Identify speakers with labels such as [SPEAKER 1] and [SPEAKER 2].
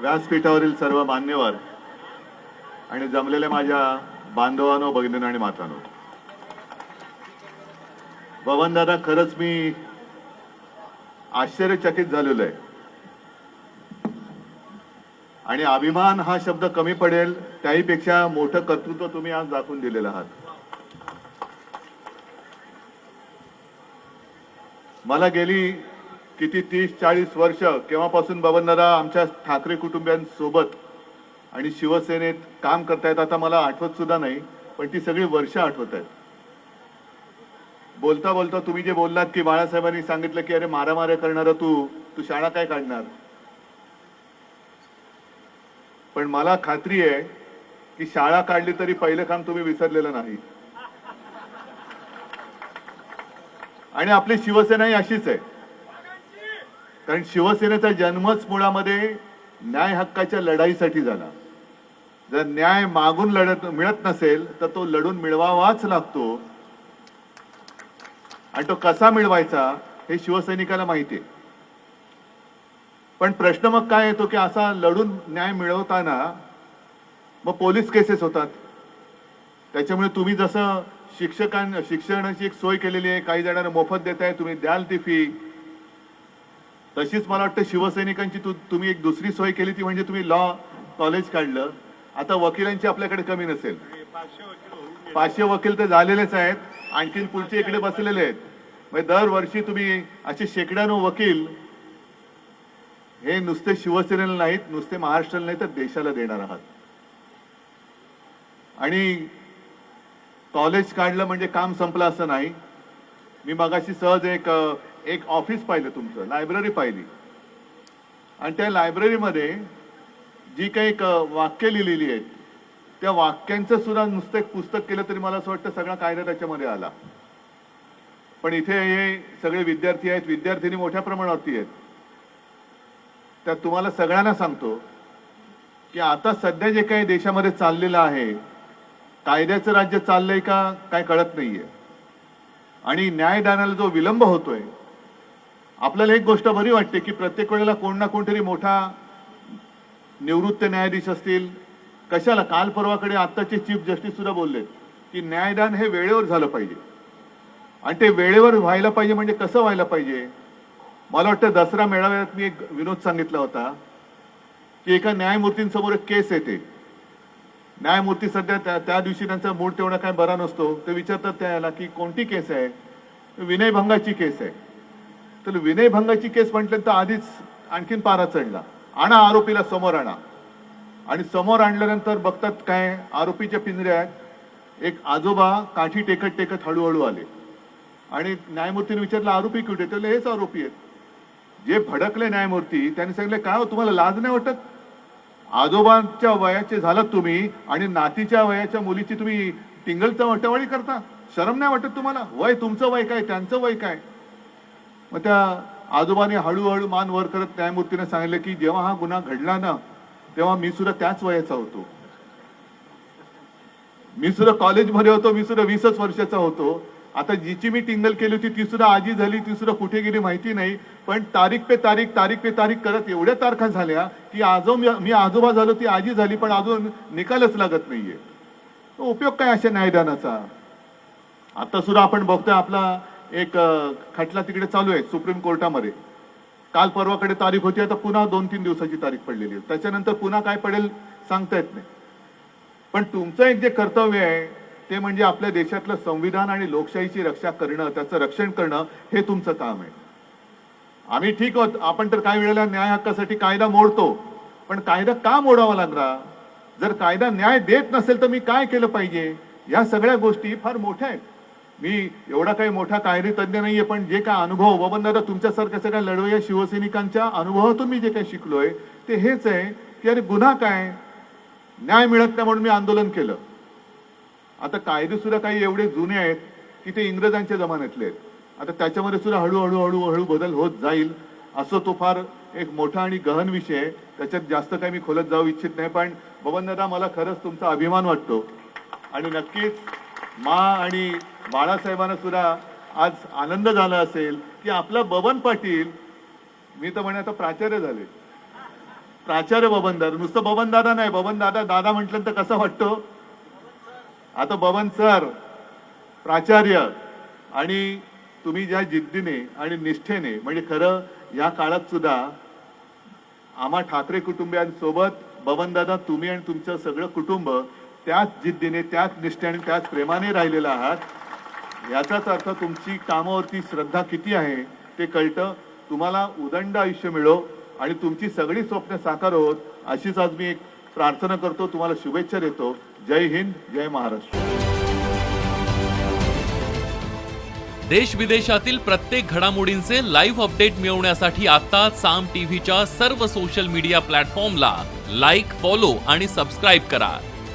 [SPEAKER 1] व्यासपीठावरील सर्व मान्यवर आणि जमलेल्या माझ्या बांधवानो भगिनीनो आणि मातानो. पवन दादा खरंच मी आश्चर्यचकित झालेलो आहे. आणि अभिमान हा शब्द कमी पडेल त्याहीपेक्षा मोठं कर्तृत्व तुम्ही आज दाखवून दिलेलं आहात. मला गेली किती तीस चाळीस वर्ष केव्हापासून बबनदादा आमच्या ठाकरे कुटुंबियांसोबत आणि शिवसेनेत काम करतायत आता मला आठवत सुद्धा नाही पण ती सगळी वर्ष आठवत आहेत. बोलता बोलता तुम्ही जे बोललात की बाळासाहेबांनी सांगितलं की अरे मारामाऱ्या करणारा तू तू शाळा काय काढणार? पण मला खात्री आहे की शाळा काढली तरी पहिलं काम तुम्ही विसरलेलं नाही. आणि आपली शिवसेना ही अशीच आहे. कारण शिवसेनेचा जन्मच मुळामध्ये न्याय हक्काच्या लढाईसाठी झाला. जर न्याय मागून लढत मिळत नसेल तर तो लढून मिळवावाच लागतो. आणि तो कसा मिळवायचा हे शिवसैनिकाला माहिती आहे. पण प्रश्न मग काय येतो की असा लढून न्याय मिळवताना मग पोलीस केसेस होतात. त्याच्यामुळे तुम्ही जसं शिक्षकां शिक्षणाची एक सोय केलेली आहे काही जणांना मोफत देताय तुम्ही द्याल ती फी तशीच मला वाटतं शिवसैनिकांची तु, तुम्ही एक दुसरी सोय केली ती म्हणजे तुम्ही लॉ कॉलेज काढलं. आता वकिलांची आपल्याकडे कमी नसेल. पाचशे वकील तर झालेलेच आहेत. आणखीन पुढचे इकडे बसलेले आहेत. म्हणजे दरवर्षी तुम्ही असे शेकड्यानो वकील हे नुसते शिवसेनेला नाहीत नुसते महाराष्ट्राला नाही तर देशाला देणार आहात. आणि कॉलेज काढलं म्हणजे काम संपलं असं नाही. मी मगाशी सहज एक एक ऑफिस पाहिलं तुमचं लायब्ररी पाहिली. आणि त्या लायब्ररीमध्ये जी काही एक, वाक्य लिहिलेली आहेत त्या वाक्यांचं सुद्धा नुसतं एक पुस्तक केलं तरी मला असं वाटतं सगळा कायदा त्याच्यामध्ये आला. पण इथे हे सगळे विद्यार्थी आहेत विद्यार्थिनी मोठ्या प्रमाणावरती आहेत. त्यात तुम्हाला सगळ्यांना सांगतो की आता सध्या जे काही देशामध्ये चाललेलं आहे कायद्याचं राज्य चाललंय का काय कळत नाहीये. आणि न्यायदानाला जो विलंब होतोय आपल्याला एक गोष्ट बरी वाटते की प्रत्येक वेळेला कोण ना कोणतरी मोठा निवृत्त न्यायाधीश असतील. कशाला? काल परवाकडे आत्ताचे चीफ जस्टिस सुद्धा बोलले की न्यायदान हे वेळेवर झालं पाहिजे. आणि ते वेळेवर व्हायला पाहिजे म्हणजे कसं व्हायला पाहिजे? मला वाटतं दसरा मेळाव्यात मी एक विनोद सांगितला होता की एका न्यायमूर्तींसमोर एक केस येते. न्यायमूर्ती सध्या त्या त्या दिवशी त्यांचा मूड तेवढा काय बरा नसतो. ते विचारतात त्याला की कोणती केस आहे? विनयभंगाची केस आहे. तर विनयभंगाची केस म्हटल्यानंतर तर आधीच आणखीन पारा चढला. आणा आरोपीला समोर आणा. आणि समोर आणल्यानंतर बघतात काय आरोपीच्या पिंजऱ्यात एक आजोबा काठी टेकत टेकत हळूहळू आले. आणि न्यायमूर्तीने विचारलं आरोपी कुठे? तर हेच आरोपी आहेत. जे भडकले न्यायमूर्ती त्यांनी सांगितले काय हो तुम्हाला लाज नाही वाटत? आजोबांच्या वयाचे झालात तुम्ही आणि नातीच्या वयाच्या मुलीची तुम्ही टिंगल चवटवळी करता. शरम नाही वाटत तुम्हाला? वय तुमचं वय काय? त्यांचं वय काय? मग त्या आजोबाने हळूहळू मान वर करत न्यायमूर्तीने सांगितलं की जेव्हा हा गुन्हा घडला ना तेव्हा मी सुद्धा त्याच वयाचा होतो. मी सुद्धा कॉलेजमध्ये होतो मी सुद्धा वीसच वर्षाचा होतो. आता जिची मी टिंगल केली होती ती सुद्धा आजी झाली ती सुद्धा कुठे गेली माहिती नाही. पण तारीख पे तारीख तारीख पे तारीख करत एवढ्या तारखा झाल्या की आजो मी आजोबा झालो ती आजी झाली पण अजून निकालच लागत नाहीये. उपयोग काय अशा न्यायदानाचा? आता सुद्धा आपण बघतोय आपला एक खटला तिकडे चालू आहे सुप्रीम कोर्टामध्ये. काल परवाकडे तारीख होती आता पुन्हा दोन तीन दिवसाची तारीख पडलेली आहे. त्याच्यानंतर पुन्हा काय पडेल सांगता येत नाही. पण तुमचं एक जे कर्तव्य आहे ते म्हणजे आपल्या देशातलं संविधान आणि लोकशाहीची रक्षा करणं त्याचं रक्षण करणं हे तुमचं काम आहे. आम्ही ठीक आहोत आपण तर काही वेळेला न्याय हक्कासाठी कायदा मोडतो. पण कायदा का मोडावा लागला? जर कायदा न्याय देत नसेल तर मी काय केलं पाहिजे? या सगळ्या गोष्टी फार मोठ्या आहेत. मी एवढा काही मोठा कायदे तज्ञ नाहीये पण जे काय अनुभव बबन दादा तुमच्यासारख्या सगळ्या लढवया शिवसैनिकांच्या अनुभवातून मी जे काही शिकलोय ते हेच आहे की अरे गुन्हा काय? न्याय मिळत नाही म्हणून मी आंदोलन केलं. आता कायदे सुद्धा काही एवढे जुने आहेत की ते इंग्रजांच्या जमान्यातले आहेत. आता त्याच्यामध्ये सुद्धा हळूहळू हळूहळू बदल होत जाईल असं तो फार एक मोठा आणि गहन विषय आहे. त्याच्यात जास्त काही मी खोलत जाऊ इच्छित नाही पण बबन दादा मला खरंच तुमचा अभिमान वाटतो. आणि नक्कीच मा आणि बाळासाहेबांना सुद्धा आज आनंद झाला असेल की आपला बबन पाटील मी तर म्हणे आता प्राचार्य झाले. प्राचार्य बबन दादा नुसतं बबन दादा नाही बबन दादा दादा म्हटलं तर कसं वाटतो? आता बबन सर प्राचार्य आणि तुम्ही ज्या जिद्दीने आणि निष्ठेने म्हणजे खरं या काळात सुद्धा आम्हा ठाकरे कुटुंबियांसोबत बबनदादा तुम्ही आणि तुमचं सगळं कुटुंब त्याच जिद्दीने त्याच निष्ठेने त्याच प्रेमाने राहिलेला आहात याचाच अर्थ तुमची कामावरती श्रद्धा किती आहे ते कळतं. तुम्हाला उदंड आयुष्य मिळो आणि तुमची सगळी स्वप्न साकार होत अशीच आज मी एक प्रार्थना करतो. तुम्हाला शुभेच्छा देतो. जय हिंद जय महाराष्ट्र.
[SPEAKER 2] देश विदेशातील प्रत्येक घडामोडींचे लाईव्ह अपडेट मिळवण्यासाठी आता साम टीव्हीच्या सर्व सोशल मीडिया प्लॅटफॉर्मला लाईक फॉलो आणि सबस्क्राईब करा.